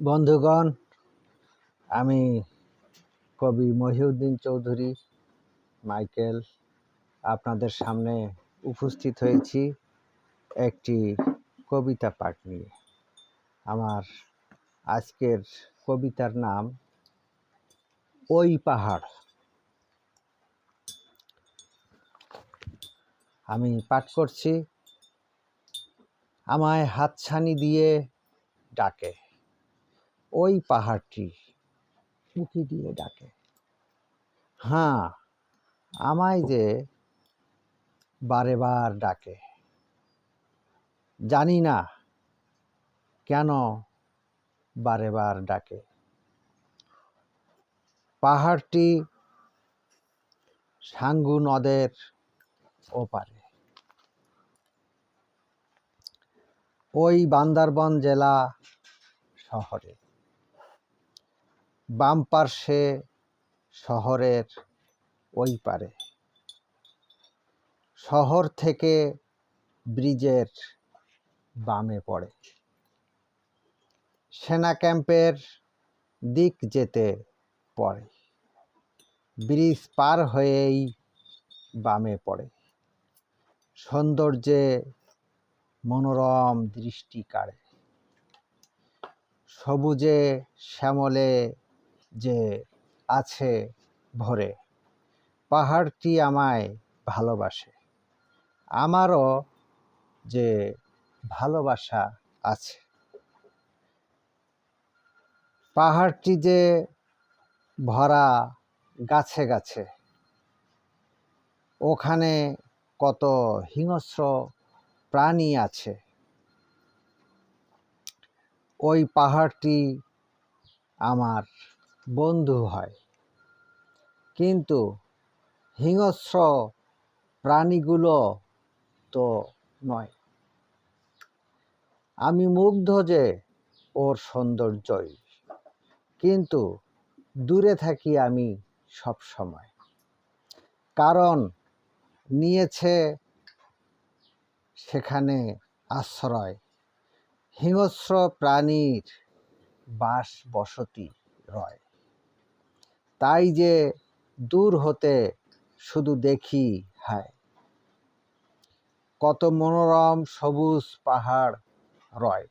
বন্ধুগণ, আমি কবি মহিউদ্দিন চৌধুরী, মাইকেল, আপনাদের সামনে উপস্থিত হয়েছি একটি কবিতা পাঠ নিয়ে। আমার আজকের কবিতার নাম, ওই পাহাড়। আমি পাঠ করছি, আমায় হাতছানি দিয়ে ডাকে। ওই পাহাড়টি উঁকি দিয়ে ডাকে। হ্যাঁ আমায় যে বারে বার ডাকে। জানি না কেন বারে বার ডাকে। পাহাড়টি সাঙ্গু নদের ওপারে। ওই বান্দারবন জেলা শহরে। বাম পার্শ্বে শহরের ওই পারে। শহর থেকে ব্রিজের বামে পড়ে। সেনা ক্যাম্পের দিক যেতে পড়ে। ব্রিজ পার হয়েই বামে পড়ে। সৌন্দর্যে মনোরম দৃষ্টি কাড়ে। সবুজে, শ্যামলে যে আছে ভরে, পাহাড়টি আমায় ভালোবাসে। আমারও যে ভালোবাসা আছে। পাহাড়টি যে ভরা গাছে গাছে, ওখানে কত হিংস্র প্রাণী আছে। ওই পাহাড়টি আমার বন্ধু হয়। কিন্তু হিংস্র প্রাণীগুলো তো নয়। আমি মুগ্ধ যে ওর সৌন্দর্যই, কিন্তু দূরে থাকি আমি সব সময়। কারণ নিয়েছে সেখানে আশ্রয়। হিংস্র প্রাণীর বাস বসতি রয়। তাই যে দূর হতে শুধু দেখি হায়। কত মনোরম সবুজ পাহাড় রয়।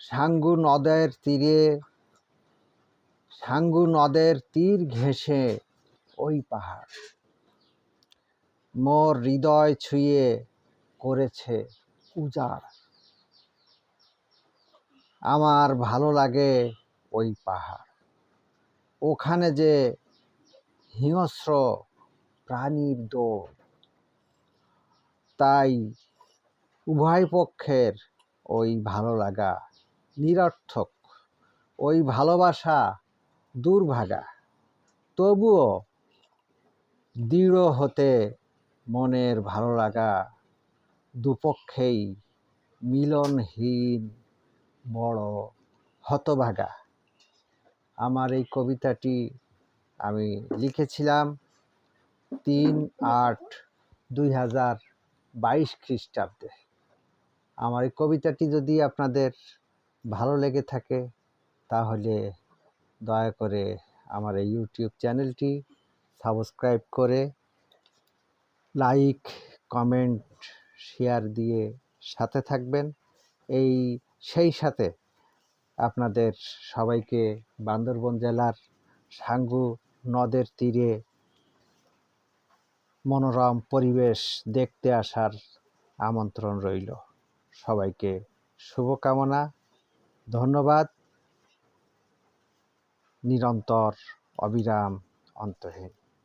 সাঙ্গু নদের তীরে, সাঙ্গু নদের তীর ঘেঁষে ওই পাহাড়। মোর হৃদয় ছুঁয়ে করেছে উজাড়। আমার ভালো লাগে ওই পাহাড়। ওখানে যে হিংস্র প্রাণীর দৌড় তাই উভয় পক্ষের ওই ভালো লাগা নিরর্থক, ওই ভালোবাসা দুর্ভাগা। তবুও দৃঢ় হতে মনের ভালো লাগা দুপক্ষেই মিলনহীন বড় হতভাগা। আমার এই কবিতাটি আমি লিখেছিলাম তিন আট দুই হাজার বাইশ খ্রিস্টাব্দে। আমার এই কবিতাটি যদি আপনাদের ভালো লেগে থাকে, তাহলে দয়া করে আমার এই ইউটিউব চ্যানেলটি সাবস্ক্রাইব করে লাইক, কমেন্ট, শেয়ার দিয়ে সাথে থাকবেন। এই সেই সাথে আপনাদের সবাইকে বান্দরবন জেলার সাঙ্গু নদের তীরে মনোরম পরিবেশ দেখতে আসার আমন্ত্রণ রইল। সবাইকে শুভকামনা, ধন্যবাদ। নিরন্তর অবিরাম অন্তহীন।